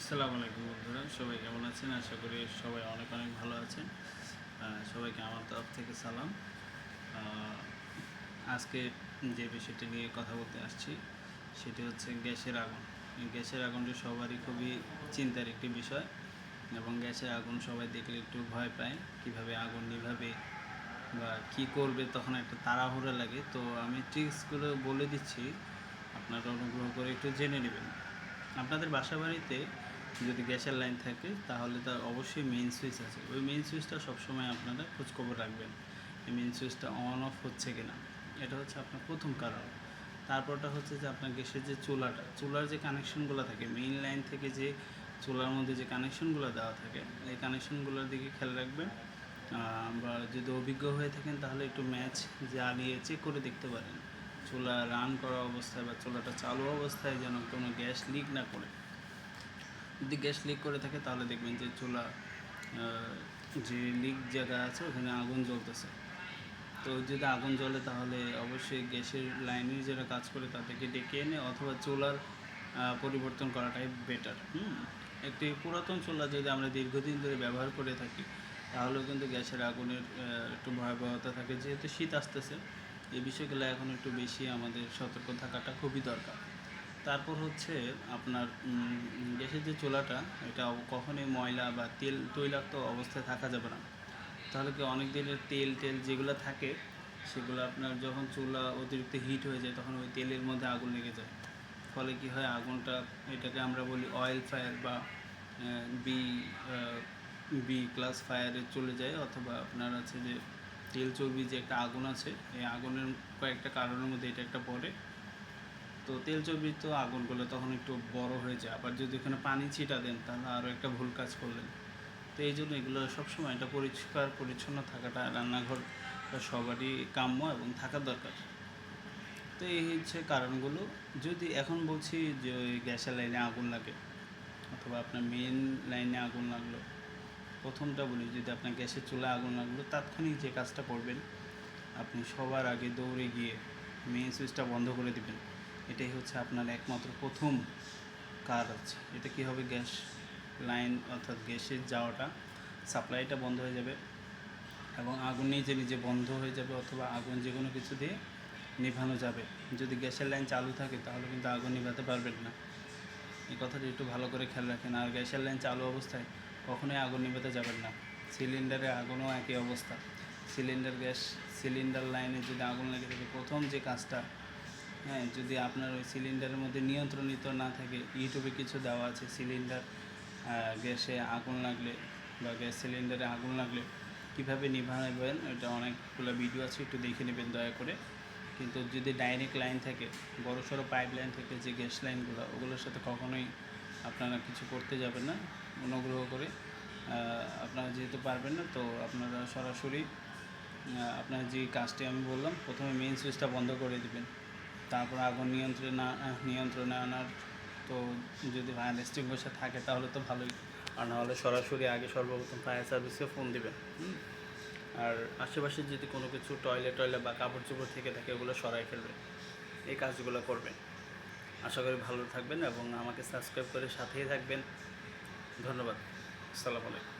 আসসালামু আলাইকুম বন্ধুরা, সবাই কেমন আছেন? আশা করি সবাই অনেক অনেক ভালো আছেন। সবাইকে আমার তরফ থেকে সালাম। আজকে যে বিষয়টি নিয়ে কথা বলতে আসছি, সেটি হচ্ছে গ্যাসের আগুন। গ্যাসের আগুনটি সবারই খুবই চিন্তার একটি বিষয় এবং গ্যাসের আগুন সবাই দেখলে একটু ভয় পায়, কীভাবে আগুন নিভাবে বা কি করবে তখন একটা তাড়াহুড়া লাগে। তো আমি ট্রিক্সগুলো বলে দিচ্ছি, আপনারা অনুগ্রহ করে একটু জেনে নেবেন। আপনাদের বাসা বাড়িতে যদি গ্যাসের লাইন থাকে, তাহলে তার অবশ্যই মেইন সুইচ আছে। ওই মেইন সুইচটা সবসময় আপনারা খোঁজখবর রাখবেন এই মেইন সুইচটা অন অফ হচ্ছে কিনা। এটা হচ্ছে আপনার প্রথম কারণ। তারপরটা হচ্ছে যে আপনার গ্যাসের যে চুলাটা, চুলার যে কানেকশনগুলো থাকে মেইন লাইন থেকে যে চুলার মধ্যে যে কানেকশনগুলো দেওয়া থাকে, এই কানেকশনগুলোর দিকে খেয়াল রাখবেন। বা যদি অভিজ্ঞ হয়ে থাকেন, তাহলে একটু ম্যাচ জ্বালিয়ে চেক করে দেখতে পারেন। চুলা রান করা অবস্থায় বা চুলাটা চালু অবস্থায় যেন কোনো গ্যাস লিক না করে। যদি গ্যাস লিক করে থাকে, তাহলে দেখবেন যে চুলা যে লিক জায়গা আছে, ওখানে আগুন জ্বলতেছে। তো যদি আগুন জ্বলে, তাহলে অবশ্যই গ্যাসের লাইনে যারা কাজ করে, তাদেরকে ডেকে এনে, অথবা চুলার পরিবর্তন করাটাই বেটার হুম? একটি পুরাতন চুলা যদি আমরা দীর্ঘদিন ধরে ব্যবহার করে থাকি, তাহলেও কিন্তু গ্যাসের আগুনের একটু ভয়াবহতা থাকে। যেহেতু শীত আসতেছে, এই বিষয়গুলো এখন একটু বেশি আমাদের সতর্ক থাকাটা খুবই দরকার। তারপর হচ্ছে আপনার গ্যাসের যে চুলাটা, এটা কখনোই ময়লা বা তেল, তৈলাক্ত অবস্থায় থাকা যাবে না। তাহলে কি অনেক দিনের তেল টেল যেগুলো থাকে, সেগুলো আপনার যখন চুলা অতিরিক্ত হিট হয়ে যায়, তখন ওই তেলের মধ্যে আগুন লেগে যায়। ফলে কি হয়, আগুনটা, এটাকে আমরা বলি অয়েল ফায়ার বা বি বি ক্লাস ফায়ারে চলে যায়, অথবা আপনার আছে যে তেল চর্বি যে একটা আগুন আছে, এই আগুনের কয়েকটা কারণের মধ্যে এটা একটা পড়ে। তো তেল চর্বিত আগুনগুলো তখন একটু বড় হয়ে যায়। আবার যদি এখানে পানি ছিটা দেন, তাহলে আরও একটা ভুল কাজ করলেন। তো এই জন্য এগুলো সবসময় এটা পরিষ্কার, পরিচ্ছন্ন থাকাটা রান্নাঘর সবারই কাম্য এবং থাকা দরকার। তো এই হচ্ছে কারণগুলো। যদি এখন বলছি যে ওই গ্যাসের লাইনে আগুন লাগে, অথবা আপনার মেন লাইনে আগুন লাগল, প্রথমটা বলি, যদি আপনার গ্যাসের চুলায় আগুন লাগল, তাৎক্ষণিক যে কাজটা করবেন, আপনি সবার আগে দৌড়ে গিয়ে মেন সুইচটা বন্ধ করে দিবেন। এটাই হচ্ছে আপনার একমাত্র প্রথম কাজ এটা কি হবে? গ্যাস লাইন অর্থাৎ গ্যাসের যাওয়াটা, সাপ্লাইটা বন্ধ হয়ে যাবে এবং আগুন নিজে নিজে বন্ধ হয়ে যাবে অথবা আগুন যে কোনো কিছু দিয়ে নিভানো যাবে। যদি গ্যাসের লাইন চালু থাকে তাহলে কিন্তু আগুন নিভাতে পারবেন না। এই কথাটা একটু ভালো করে খেয়াল রাখেন। আর গ্যাসের লাইন চালু অবস্থায় কখনোই আগুন নিভাতে যাবেন না। সিলিন্ডারে আগুনও একই অবস্থা। সিলিন্ডার গ্যাস, সিলিন্ডার লাইনে যদি আগুন লেগে থাকে, প্রথম যে কাজটা হ্যাঁ যদি আপনার ওই সিলিন্ডারের মধ্যে নিয়ন্ত্রণিত না থাকে ইউটিউবে কিছু দেওয়া আছে সিলিন্ডার গ্যাসে আগুন লাগলে বা গ্যাস সিলিন্ডারে আগুন লাগলে কীভাবে নিভাবেন, ওইটা অনেকগুলো ভিডিও আছে, একটু দেখে নেবেন দয়া করে। কিন্তু যদি ডাইরেক্ট লাইন থাকে, বড় সড়ো পাইপ লাইন থেকে, যে গ্যাস লাইনগুলো ওগুলোর সাথে কখনোই আপনারা কিছু করতে যাবেন না, অনুগ্রহ করে। আপনারা যেহেতু পারবেন না, তো আপনারা সরাসরি আপনার যে কাজটি আমি বললাম, প্রথমে মেইন সুইচটা বন্ধ করে দিবেন। তারপর আগুন নিয়ন্ত্রণে নিয়ন্ত্রণে আনার তো যদি ফায়ার এক্সটিংগুইশার থাকে তাহলে তো ভালোই। আর নাহলে সরাসরি আগে সর্বপ্রথম ফায়ার সার্ভিসকে ফোন দিবেন? আর আশেপাশে যদি কোনো কিছু টয়লেট টয়লেট বা কাপড় চোপড় থেকে থাকে ওগুলো সরাই ফেলবেন এই কাজগুলো করবেন। আশা করি ভালো থাকবেন এবং আমাকে সাবস্ক্রাইব করে সাথেই থাকবেন। ধন্যবাদ। আসসালামু আলাইকুম।